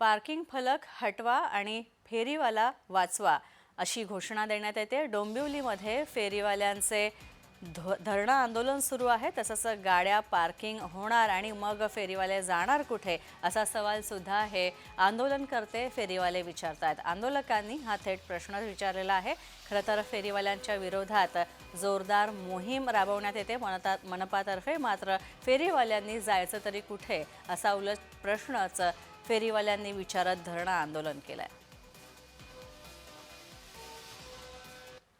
Parking फलक हटवा आणि फेरीवाला वाचवा अशी घोषणा देण्यात येते. डोंबिवलीमध्ये फेरीवाल्यांचे ध धरणं आंदोलन सुरू आहे. तसंच गाड्या पार्किंग होणार आणि मग फेरीवाले जाणार कुठे असा सवालसुद्धा हे आंदोलनकर्ते फेरीवाले विचारत आहेत आंदोलकांनी हा थेट प्रश्न विचारलेला आहे. खरं तर फेरीवाल्यांच्या विरोधात जोरदार मोहीम राबवण्यात येते. मनता मनपातर्फे मात्र फेरीवाल्यांनी जायचं तरी कुठे असा उलट प्रश्नच फेरीवाल्यांनी विचारत धरणं आंदोलन केलंय.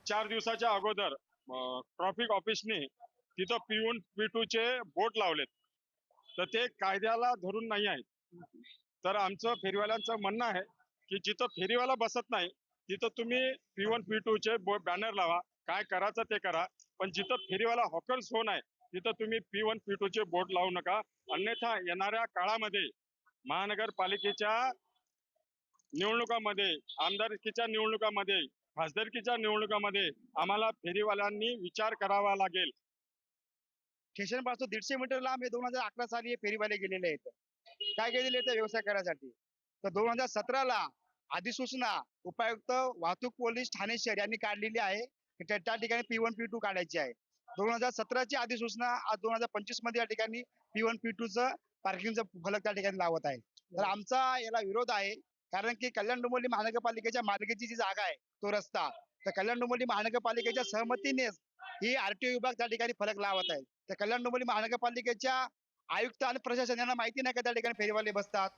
चार दिवसाच्या अगोदर ट्रॉफिक ऑफिसने तिथं पिऊन पी टू चे बोट लावलेत. तर ते कायद्याला धरून नाही आहेत. तर आमचं फेरीवाल्यांचं म्हणणं आहे की जिथं फेरीवाला बसत नाही तिथं तुम्ही पी वन पी टू चे बॅनर लावा. काय करायचं ते करा. पण जिथं फेरीवाला हॉकर्स होऊन आहे तिथं तुम्ही पी वन पी टू चे बोट लावू नका. अन्यथा येणाऱ्या काळामध्ये महानगरपालिकेच्या निवडणुकामध्ये आमदारकीच्या निवडणुकामध्ये खासदारकीच्या निवडणुकामध्ये आम्हाला फेरीवाल्यांनी विचार करावा लागेल. स्टेशनपासून दीडशे मीटर लांब हे दोन हजार अकरा साली हे फेरीवाले गेलेले आहेत. काय गेलेले आहेत व्यवसाय करायसाठी? तर दोन हजार सतराला अधिसूचना उपायुक्त वाहतूक पोलीस ठाणे शहर यांनी काढलेली आहे. त्या त्या ठिकाणी पी वन पी टू काढायची आहे. दोन हजार सतराची अधिसूचना आज दोन हजार पंचवीसमध्ये या ठिकाणी पी वन पी टू च पार्किंगचं फलक त्या ठिकाणी लावत आहे. तर आमचा याला विरोध आहे कारण की कल्याण डोंबिवली महानगरपालिकेच्या मालकीची जी जागा आहे तो रस्ता तर कल्याण डोंबिवली महानगरपालिकेच्या सहमतीनेच ही आरटीओ विभाग त्या ठिकाणी फलक लावत आहे. तर कल्याण डोंबिवली महानगरपालिकेच्या आयुक्त आणि प्रशासन यांना माहिती नाही का त्या ठिकाणी फेरीवाले बसतात?